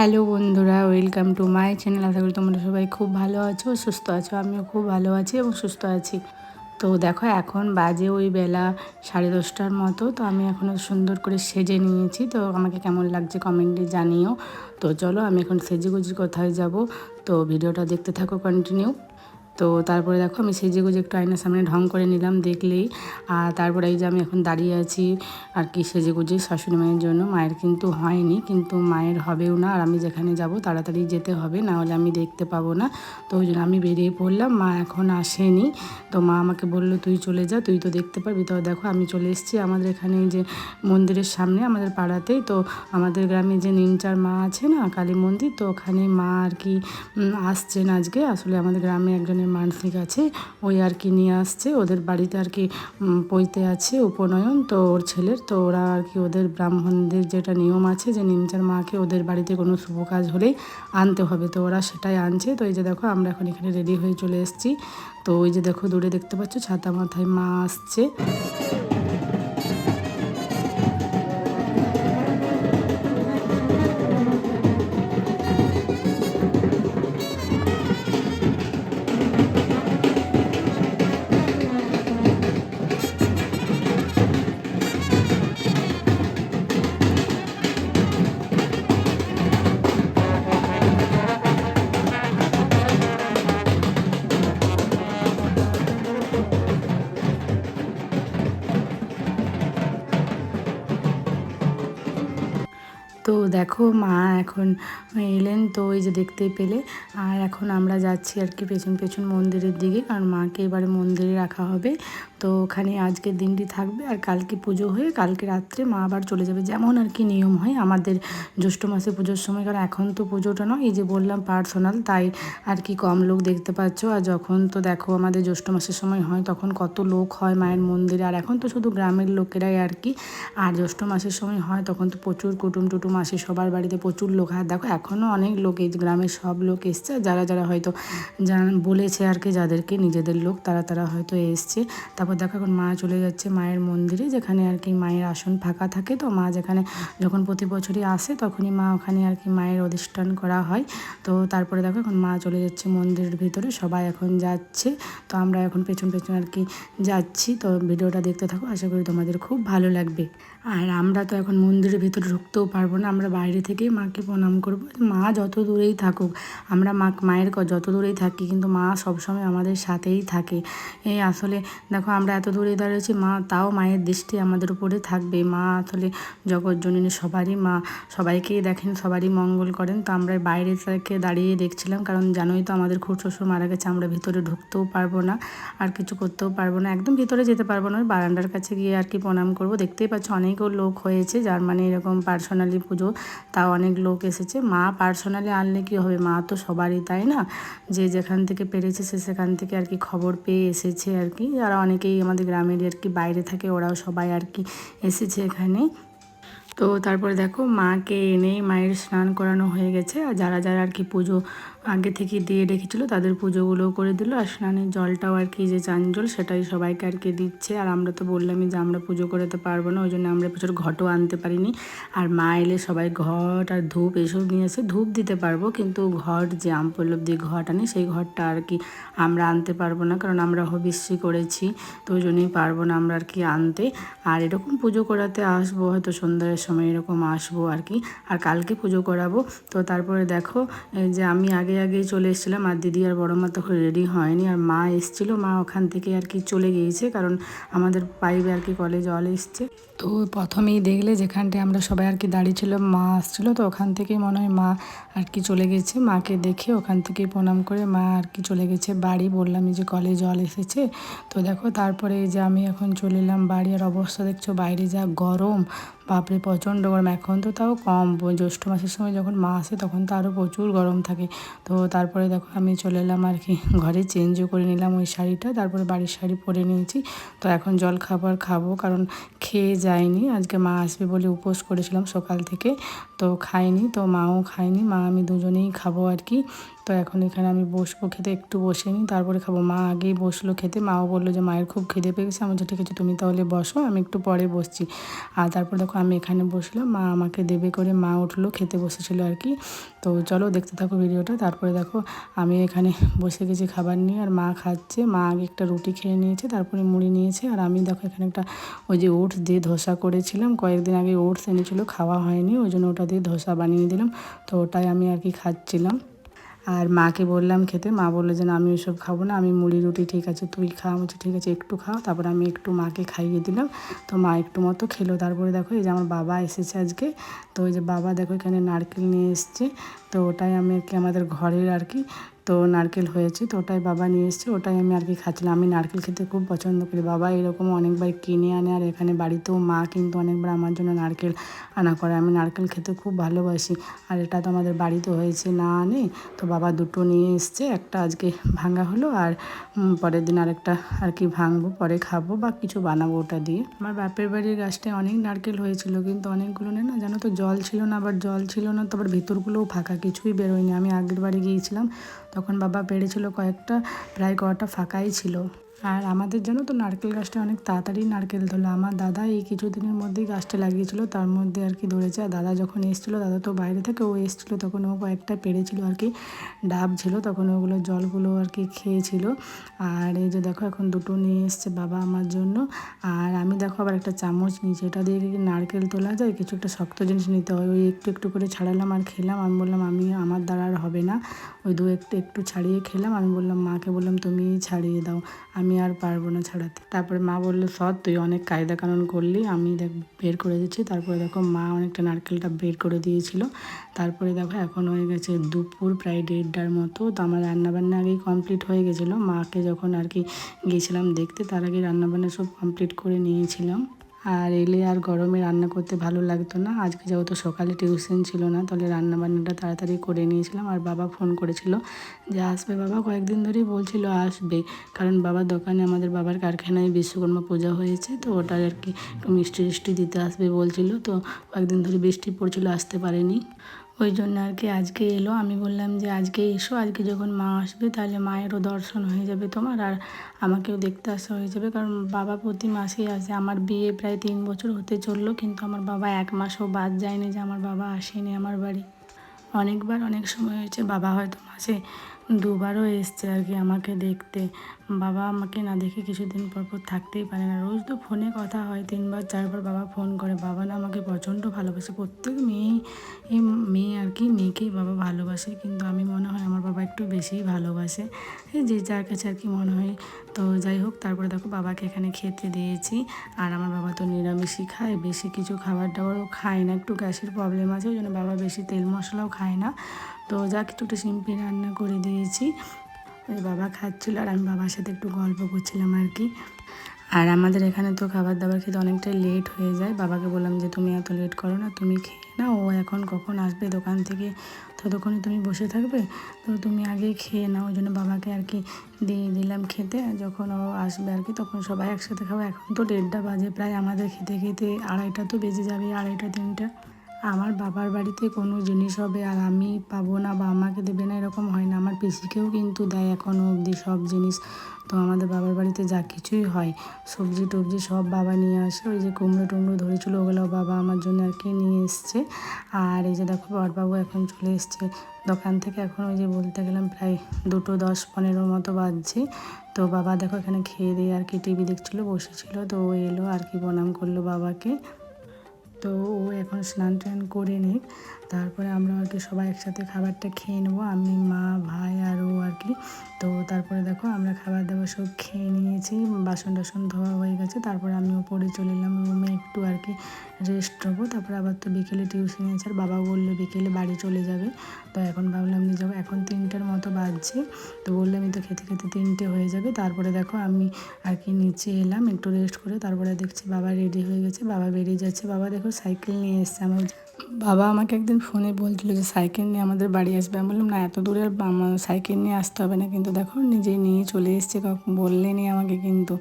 Hello বন্ধুরা, welcome to my channel. আশা করি তোমরা সবাই খুব ভালো আছো, সুস্থ আছো, আমিও খুব ভালো আছি এবং সুস্থ আছি। তো দেখো, এখন বাজে ওই বেলা সাড়ে দশটার মতো, তো আমি এখনও সুন্দর করে সেজে নিয়েছি। তো আমাকে কেমন লাগছে কমেন্টে জানিও। তো চলো, আমি এখন সেজে গুজি কোথায় যাব? তো ভিডিওটা দেখতে থাকো কন্টিনিউ তো তারপরে দেখো আমি সেজে গুজে একটু আয়নার সামনে ঢং করে নিলাম দেখলেই। আর তারপরে এই যে আমি এখন দাঁড়িয়ে আছি আর কি সেজে গুজে শাশুড়ি মায়ের জন্য, মায়ের কিন্তু হয়নি, কিন্তু মায়ের হবেও না। আর আমি যেখানে যাব তাড়াতাড়ি যেতে হবে, না হলে আমি দেখতে পাবো না। তো ওই জন্য আমি বেরিয়ে পড়লাম, মা এখন আসেনি। তো মা আমাকে বলল, তুই চলে যা, তুই তো দেখতে পারবি তো দেখো আমি চলে এসেছি আমাদের এখানে যে মন্দিরের সামনে, আমাদের পাড়াতেই। তো আমাদের গ্রামে যে নিমচার মা আছে না, কালী মন্দির, তো ওখানে মা আর কি আসছেন আজকে। আসলে আমাদের গ্রামে একজনের মানসিক আছে, ওই আর কি নিয়ে আসছে। ওদের বাড়িতে আর কি পইতে আছে উপনয়ন। তো ওর ছেলের, তো ওরা আর কি ওদের ব্রাহ্মণদের যেটা নিয়ম আছে যে নিমচার মাকে ওদের বাড়িতে কোনো শুভ কাজ হলেই আনতে হবে। তো ওরা সেটাই আনছে। তো এই যে দেখো, আমরা এখন এখানে রেডি হয়ে চলে এসেছি। তো ওই যে দেখো, দূরে দেখতে পাচ্ছ, ছাতা মাথায় মা আসছে। দেখো মা এখন এলেন তো ওই যে দেখতে পেলে। আর এখন আমরা যাচ্ছি আর কি পেছন পেছন মন্দিরের দিকে, কারণ মাকে এবারে মন্দিরে রাখা হবে। তো ওখানে আজকের দিনটি থাকবে আর কালকে পুজো হয়ে কালকে রাত্রে মা আবার চলে যাবে। যেমন আর কি নিয়ম হয় আমাদের জ্যৈষ্ঠ মাসে পুজোর সময়, কারণ এখন তো পুজোটা নয়, এই যে বললাম পার্সোনাল তাই আর কি কম লোক দেখতে পাচ্ছ। আর যখন তো দেখো আমাদের জ্যৈষ্ঠ মাসের সময় হয়, তখন কত লোক হয় মায়ের মন্দিরে। আর এখন তো শুধু গ্রামের লোকেরাই আর কি। আর জ্যৈষ্ঠ মাসের সময় হয়, তখন তো প্রচুর কুটুম টুটুম আসে সবার বাড়িতে, প্রচুর লোক। আর দেখো এখনও অনেক লোক এই গ্রামের সব লোক এসছে। যারা যারা হয়তো বলেছে আর কি, যাদেরকে নিজেদের লোক, তারা তারা হয়তো এসছে। তারপর দেখো এখন মা চলে যাচ্ছে মায়ের মন্দিরে, যেখানে আর কি মায়ের আসন ফাঁকা থাকে। তো মা যেখানে যখন প্রতি বছরই আসে, তখনই মা ওখানে আর কি মায়ের অধিষ্ঠান করা হয়। তো তারপরে দেখো এখন মা চলে যাচ্ছে মন্দিরের ভিতরে, সবাই এখন যাচ্ছে। তো আমরা এখন পেছন পেছন আর কি যাচ্ছি। তো ভিডিওটা দেখতে থাকো, আশা করি তোমাদের খুব ভালো লাগবে। আর আমরা তো এখন মন্দিরের ভিতরে ঢুকতেও পারব না। আমরা বাইরে থেকেই মাকে প্রণাম করব। মা যত দূরেই থাকুক, আমরা মা, মায়ের যত দূরেই থাকি, কিন্তু মা সবসময় আমাদের সাথেই থাকে। এই আসলে দেখো, আমরা এত দূরে দাঁড়িয়েছি, মা তাও মায়ের দৃষ্টি আমাদের উপরে থাকবে মা আসলে জগৎজননী সবারই মা। সবাইকেই দেখেন, সবারই মঙ্গল করেন। তো আমরা বাইরে থেকে দাঁড়িয়ে দেখছিলাম, কারণ জানোই তো আমাদের খুব শ্বশুর মারা গেছে, আমরা ভিতরে ঢুকতেও পারব না, আর কিছু করতেও পারব না। একদম ভিতরে যেতে পারব না বারান্দার কাছে গিয়ে আর কি প্রণাম করব। দেখতেই পাচ্ছ অনেকও লোক হয়েছে, যার মানে এরকম পার্সোনালি পুজো, তা অনেক লোক এসেছে। মা পার্সোনালি আনলে কী হবে? মা তো সবারই, তাই না? যে যেখান থেকে পেরেছে সে সেখান থেকে আর কি খবর পেয়ে এসেছে আর কি। যারা অনেকেই আমাদের গ্রামের আর কি, বাইরে থাকে, ওরাও সবাই আর কি এসেছে এখানে। তো তারপরে দেখো মাকে এনে মায়ের স্নান করানো হয়ে গেছে। আর যারা যারা আর কি পুজো আগে থেকে দিয়ে রেখেছিলো তাদের পুজোগুলোও করে দিল। আর স্নানের জলটাও আর কি যে চান জল সেটাই সবাইকে আর কি দিচ্ছে। আর আমরা তো বললামই যে আমরা পুজো করতে পারব না, ওই জন্য আমরা প্রচুর ঘটও আনতে পারিনি। আর মা এলে সবাই ঘট আর ধূপ এসব নিয়ে এসে ধূপ দিতে পারব, কিন্তু ঘট যে আমপল্লব দিয়ে ঘট আনি সেই ঘরটা আর কি আমরা আনতে পারব না, কারণ আমরা হবিষ্যি করেছি, তো ওই জন্যই পারব না আমরা আর কি আনতে। আর এরকম পুজো করাতে আসব হয়তো সন্ধ্যার সময় এরকম আসব আর কি। আর কালকে পুজো করাবো। তো তারপরে দেখো যে আমি আগে আগে চলে এসেছিলাম আর দিদি আর বড়ো মা তখন রেডি হয়নি। আর মা এসেছিল, মা ওখান থেকে আর কি চলে গিয়েছে। কারণ আমাদের পাইপে আর কি কলে জল এসছে। তো প্রথমেই দেখলে যেখানটায় আমরা সবাই আর কি দাঁড়িয়েছিলাম, মা আসছিল। তো ওখান থেকেই মনে হয় মা আর কি চলে গেছে। মাকে দেখে ওখান থেকে প্রণাম করে মা আর কি চলে গেছে বাড়ি। বললাম যে কলে জল এসেছে। তো দেখো, তারপরে যে আমি এখন চলে এলাম বাড়ি। আর অবস্থা দেখছ, বাইরে যা গরম বাপরে, প্রচণ্ড গরম। এখন তো তাও কম। জ্যৈষ্ঠ মাসের সময় যখন মা আসে তখন তো আরও প্রচুর গরম থাকে। তো তারপরে দেখো আমি চলে এলাম আর কি, ঘরে চেঞ্জও করে নিলাম ওই শাড়িটা। তারপরে বাড়ির শাড়ি পরে নিয়েছি। তো এখন জল খাবার খাব কারণ খেয়ে যায়নি আজকে মা আসবে বলে উপোস করেছিলাম সকাল থেকে। তো খাইনি, তো মাও খায়নি মা আমি দুজনেই খাব আর কি। তো এখন এখানে আমি বসবো খেতে, একটু বসে নিই। তারপরে খাব। মা আগেই বসল খেতে। মাও বলল যে, মায়ের খুব খিদে পেয়ে গেছে আমি ঠিক আছে, তুমি তাহলে বসো। আমি একটু পরে বসছি। আর তারপর দেখো আমি এখানে বসলাম। মা আমাকে দেবে করে মা উঠল, খেতে বসেছিল আর কি। তো চলো দেখতে থাকো ভিডিওটা। তারপরে দেখো আমি এখানে বসে গেছি খাবার নিয়ে। আর মা খাচ্ছে। মা আগে একটা রুটি খেয়ে নিয়েছে, তারপরে মুড়ি নিয়েছে। আর আমি দেখো এখানে একটা ওই যে ওটস দিয়ে ধোসা করেছিলাম। কয়েকদিন আগে ওটস এনেছিল, খাওয়া হয়নি। ওই জন্য ওটা দিয়ে ধোসা বানিয়ে দিলাম। তো ওটাই আমি আর কি খাচ্ছিলাম। আর মাকে বললাম খেতে। মা বলল যে আমি ওইসব খাব না, আমি মুড়ি, রুটি, ঠিক আছে, তুই খা, বলছি, ঠিক আছে, একটু খাও। তারপর আমি একটু মাকে খাইয়ে দিলাম। তো মা একটু মতো খেলো। তারপরে দেখো, এই যে আমার বাবা এসেছে আজকে। তো ওই যে বাবা দেখো এখানে নারকেল নিয়ে এসছে। তো ওটাই আমি আর কি আমাদের ঘরের আর কি তো নারকেল হয়েছে, তো ওটাই বাবা নিয়ে এসছে, ওটাই আমি আর কি খাচ্ছিলাম। আমি নারকেল খেতে খুব পছন্দ করি। বাবা এরকম অনেকবার কিনে আনে আর এখানে বাড়িতেও মা কিন্তু অনেকবার আমার জন্য নারকেল আনা করে। আমি নারকেল খেতে খুব ভালোবাসি। আর এটা তো আমাদের বাড়িতে হয়েছে না আনে, তো বাবা দুটো নিয়ে এসছে, একটা আজকে ভাঙা হলো আর পরের দিন আরেকটা আর কি ভাঙবো, পরে খাব বা কিছু বানাবো ওটা দিয়ে। আমার বাপের বাড়ির গাছটায় অনেক নারকেল হয়েছিল, কিন্তু অনেকগুলো নেই না জানো তো, জল ছিল না, আবার জল ছিল না, তো আবার ভিতরগুলোও ফাঁকা, কিছুই বেরোয়নি। আমি আগের বাড়ি গিয়েছিলাম তখন বাবা পেরেছিল কয়েকটা প্রায় কটা ফাঁকাই ছিল। আর আমাদের জন্য তো নারকেল গাছটা অনেক তাড়াতাড়ি নারকেল ধরলো। আমার দাদা এই কিছুদিনের মধ্যেই গাছটা লাগিয়েছিল, তার মধ্যে আর কি ধরেছে। আর দাদা যখন এসেছিল, দাদা তো বাইরে থেকে ও এসেছিল, তখন ও কয়েকটা পেরেছিল আর কি, ডাব ছিল, তখন ওগুলো জলগুলো আর কি খেয়েছিল। আর এই যে দেখো, এখন দুটো নিয়ে এসছে বাবা আমার জন্য। আর আমি দেখো আবার একটা চামচ নিয়েছি, এটা দিয়ে কি নারকেল তোলা যায়? কিছু একটা শক্ত জিনিস নিতে হয়। ওই একটু একটু করে ছাড়ালাম আর খেলাম। আমি বললাম, আমি, আমার দ্বারা আর হবে না। ওই দু একটু একটু ছাড়িয়ে খেলাম। আমি বললাম, মাকে বললাম তুমি ছাড়িয়ে দাও। আমি আর পারব না ছাড়াতে। তারপরে মা বলল, সৎ, তুই অনেক কায়দা কানুন করলি, আমি দেখ, বের করে দিচ্ছি। তারপরে দেখো, মা অনেকটা নারকেলটা বের করে দিয়েছিল। তারপরে দেখো, এখন হয়ে গেছে দুপুর, প্রায় দেড়টার মতো। তো আমার রান্নাবান্না আগেই কমপ্লিট হয়ে গেছিল। মাকে যখন আর কি গিয়েছিলাম দেখতে, তার আগে রান্নাবান্না সব কমপ্লিট করে নিয়েছিলাম। আর এলে আর গরমে রান্না করতে ভালো লাগতো না। আজকে যেহেতু সকালে টিউশন ছিল না, তাহলে রান্না বান্নাটা তাড়াতাড়ি করে নিয়েছিলাম। আর বাবা ফোন করেছিল যে, আসবে বাবা? কয়েকদিন ধরেই বলছিল, আসবে। কারণ বাবার দোকানে আমাদের বাবার কারখানায় বিশ্বকর্মা পূজা হয়েছে, তো ওটা আর কি একটু মিষ্টি টিষ্টি দিতে আসবে বলছিল। তো কয়েকদিন ধরে বৃষ্টি পড়ছিল, আসতে পারেনি। ওই জন্য আর কি আজকে এলো। আমি বললাম যে, আজকে এসো, আজকে যখন মা আসবে, তাহলে মায়েরও দর্শন হয়ে যাবে তোমার আর আমাকেও দেখতে আসা হয়ে যাবে। কারণ বাবা প্রতি মাসেই আসে। আমার বিয়ে প্রায় তিন বছর হতে চলল, কিন্তু আমার বাবা এক মাসও বাদ যায়নি যে, আমার বাবা আসেনি আমার বাড়ি। অনেকবার অনেক সময় হয়েছে, বাবা হয়তো মাসে দুবারও এসছে আর কি আমাকে দেখতে। বাবা আমাকে না দেখে কিছুদিন পর পর থাকতেই পারে না। রোজ তো ফোনে কথা হয়, তিনবার, চারবার বাবা ফোন করে। বাবা না আমাকে প্রচণ্ড ভালোবাসে। প্রত্যেক মেয়ে মেয়ে আর কি মেয়েকেই বাবা ভালোবাসে। কিন্তু আমি মনে হয় আমার বাবা একটু বেশিই ভালোবাসে। যে যার কাছে আর কি মনে হয়। তো যাই হোক, তারপরে দেখো বাবাকে এখানে খেতে দিয়েছি। আর আমার বাবা তো নিরামিষই খায়, বেশি কিছু খাবার দাবারও খায় না। একটু গ্যাসের প্রবলেম আছে, ওই জন্য বাবা বেশি তেল মশলাও খায় না। তো যা কিছু একটু সিম্পল রান্না করে দিয়েছি। ওই বাবা খাচ্ছিল আর আমি বাবার সাথে একটু গল্প করছিলাম আর কি। আর আমাদের এখানে তো খাবার দাবার খেতে অনেকটাই লেট হয়ে যায়। বাবাকে বললাম যে, তুমি এত লেট করো না, তুমি খেয়ে নাও, ও এখন কখন আসবে দোকান থেকে? ততক্ষণে তুমি বসে থাকবে, তো তুমি আগেই খেয়ে নাও। ওই জন্য বাবাকে আর কি দিয়ে দিলাম খেতে। যখন ও আসবে আর কি, তখন সবাই একসাথে খাব। এখন তো দেড়টা বাজে, প্রায় আমাদের খেতে খেতে আড়াইটা তো বেজে যাবে, আড়াইটা, তিনটা। আমার বাবার বাড়িতে কোনো জিনিস হবে আর আমি পাবো না বা আমাকে দেবে না, এরকম হয় না। আমার পিসিকেও কিন্তু দেয় এখনও অবধি সব জিনিস। তো আমাদের বাবার বাড়িতে যা কিছুই হয়, সবজি টবজি সব বাবা নিয়ে আসে। ওই যে কুমড়ো টুমড়ো ধরেছিল ওগুলো বাবা আমার জন্য আর কি নিয়ে এসছে। আর এই যে দেখো, বরবাবু এখন চলে এসছে দোকান থেকে। এখন ওই যে বলতে গেলাম প্রায় দুটো দশ পনেরো মতো বাজছে। তো বাবা দেখো এখানে খেয়ে দিয়ে আর কি টিভি দেখছিলো, বসেছিল। তো ও এলো আর কি প্রণাম করল বাবাকে। তো ও এখন স্নান টান করে নিক তারপরে আমরা আর কি সবাই একসাথে খাবারটা খেয়ে নেব। আমি, মা, ভাই আর ও আর কি। তো তারপরে দেখো আমরা খাবার দাবার সব খেয়ে নিয়েছি, বাসন টাসন ধোয়া হয়ে গেছে। তারপরে আমি ওপরে চলে এলাম রুমে একটু আর কি রেস্ট নেব। তারপরে আবার তো বিকেলে টিউশন আছে, আর বাবা বলল বিকেলে বাড়ি চলে যাবে। তো এখন ভাবলাম নিয়ে যাব, এখন তিনটার মতো বাজছে। তো বললাম তো খেতে খেতে তিনটে হয়ে যাবে। তারপরে দেখো আমি আর কি নিচে এলাম একটু রেস্ট করে। তারপরে দেখছি বাবা রেডি হয়ে গেছে, বাবা বেরিয়ে যাচ্ছে। বাবা দেখো সাইকেল নিয়ে এসছে আমার বাবা আমাকে একদিন ফোনে বলছিল যে, সাইকেল নিয়ে আমাদের বাড়ি আসবে। আমি বললাম, না, এত দূরে সাইকেল নিয়ে আসতে হবে না। কিন্তু দেখো, নিজেই নিয়ে চলে এসছে বললেনি আমাকে কিন্তু।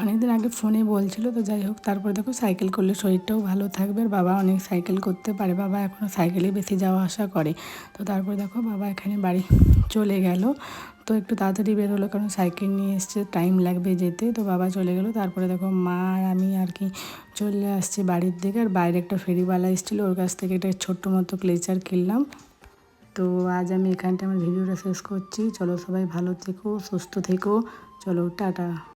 অনেকদিন আগে ফোনে বলছিল, তো যাই হোক, তারপরে দেখো, সাইকেল করলে শরীরটাও ভালো থাকবে আর বাবা অনেক সাইকেল করতে পারে। বাবা এখনও সাইকেলে বেশি যাওয়া আসা করে। তো তারপরে দেখো, বাবা এখানে বাড়ি চলে গেল। তো একটু তাড়াতাড়ি বের হলো কারণ সাইকেল নিয়ে এসছে টাইম লাগবে যেতে। তো বাবা চলে গেলো, তারপরে দেখো মা আর আমি আর কি চলে আসছি বাড়ির দিকে। আর বাইরে একটা ফেরিওয়ালা এসেছিল, ওর কাছ থেকে একটা ছোট্ট মতো ক্লেচার কিনলাম। তো আজ আমি এখানটা আমার ভিডিওটা শেষ করছি। চলো সবাই ভালো থেকো, সুস্থ থেকো। চলো, টাটা।